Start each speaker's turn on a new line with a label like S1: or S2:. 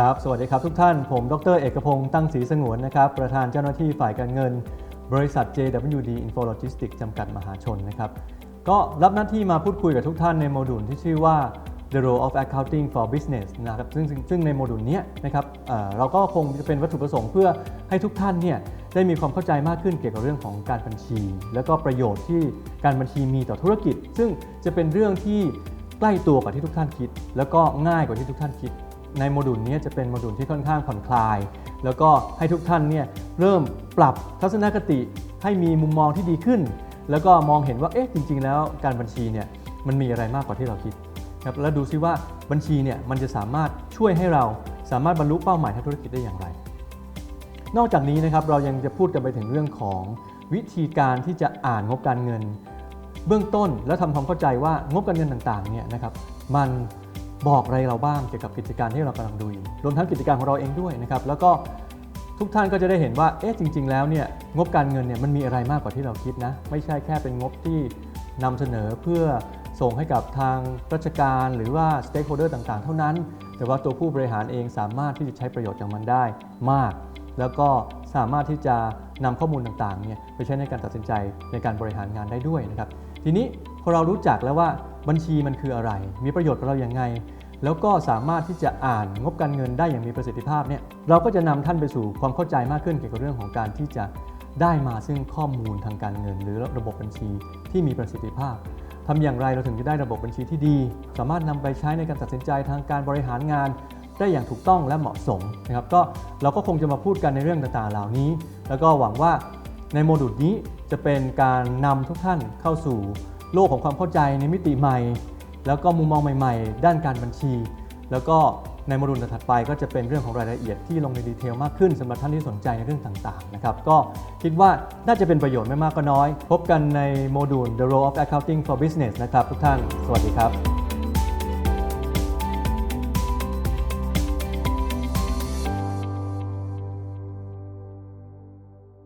S1: ครับ สวัสดีครับทุกท่าน ผม ดร เอกพงศ์ตั้งศรีสงวนนะครับ ประธานเจ้าหน้าที่ฝ่ายการเงิน บริษัท JWD Info Logistics จำกัดมหาชนนะครับ ก็รับหน้าที่มาพูดคุยกับทุกท่านในโมดูลที่ชื่อว่า The Role of Accounting for Business นะครับซึ่งซึ่งซึ่งในโมดูลนี้นะครับเเราก็คงจะเป็นวัตถุประสงค์เพื่อให้ทุกท่านเนี่ยได้มีความเข้าใจมากขึ้นเกี่ยวกับเรื่องของการบัญชี แล้วก็ประโยชน์ที่การบัญชีมีต่อธุรกิจ ซึ่งจะเป็นเรื่องที่ใกล้ตัวกว่าที่ทุกท่านคิด แล้วก็ง่ายกว่าที่ทุกท่านคิด ในโมดูลนี้จะเป็นโมดูลที่ค่อนข้างผ่อนคลาย แล้วก็ให้ทุกท่านเนี่ยเริ่มปรับทัศนคติให้มีมุมมองที่ดีขึ้น แล้วก็มองเห็นว่าเอ๊ะจริง ๆ แล้วการบัญชีเนี่ยมันมีอะไรมากกว่าที่เราคิดครับแล้วดูซิว่าบัญชีเนี่ยมันจะสามารถช่วยให้เราสามารถบรรลุเป้าหมายทางธุรกิจได้อย่างไร นอกจากนี้นะครับเรายังจะพูดกันไปถึงเรื่องของวิธีการที่จะอ่านงบการเงิน เบื้องต้นแล้วทำความเข้าใจว่างบการเงินต่างๆเนี่ยนะครับมัน บอกอะไรเราบ้างเกี่ยวกับกิจการที่เรากำลังดูอยู่รวมทั้งกิจการของเราเองด้วยนะครับแล้วก็ทุกท่านก็จะได้เห็นว่าเอ๊ะจริง ๆ แล้วเนี่ยงบการเงินเนี่ยมันมีอะไรมากกว่าที่เราคิดนะไม่ใช่แค่เป็นงบที่นำเสนอเพื่อส่งให้กับทางราชการหรือว่าสเต็กโฮเดอร์ต่างๆ เท่านั้น แต่ว่าตัวผู้บริหารเองสามารถที่จะใช้ประโยชน์จากมันได้มาก แล้วก็สามารถที่จะนำข้อมูลต่างๆเนี่ยไปใช้ในการตัดสินใจในการบริหารงานได้ด้วยนะครับ ทีนี้ พอเรารู้จักแล้วว่าบัญชีมันคืออะไร มีประโยชน์กับเราอย่างไง แล้วก็สามารถที่จะอ่านงบการเงินได้อย่างมีประสิทธิภาพเนี่ยเราก็จะนำท่านไปสู่ความเข้าใจมากขึ้นเกี่ยวกับเรื่องของการที่จะได้มาซึ่งข้อมูลทางการเงิน หรือระบบบัญชีที่มีประสิทธิภาพทำอย่างไรเราถึงจะได้ระบบบัญชีที่ดี สามารถนำไปใช้ในการตัดสินใจทางการบริหารงานได้อย่างถูกต้องและเหมาะสมนะครับก็เราก็คงจะมาพูดกันในเรื่องต่างๆเหล่านี้ แล้วก็หวังว่าในโมดูลนี้จะเป็นการนำทุกท่านเข้าสู่ โลกของความเข้าใจในมิติใหม่ แล้วก็มุมมองใหม่ ๆ ด้านการบัญชี แล้วก็ในโมดูลถัดไปก็จะเป็นเรื่องของรายละเอียดที่ลงในดีเทลมากขึ้นสำหรับท่านที่สนใจในเรื่องต่างๆนะครับก็คิดว่าน่าจะเป็นประโยชน์ไม่มากก็น้อย พบกันในโมดูล The Role of Accounting for Business นะครับทุกท่าน สวัสดีครับ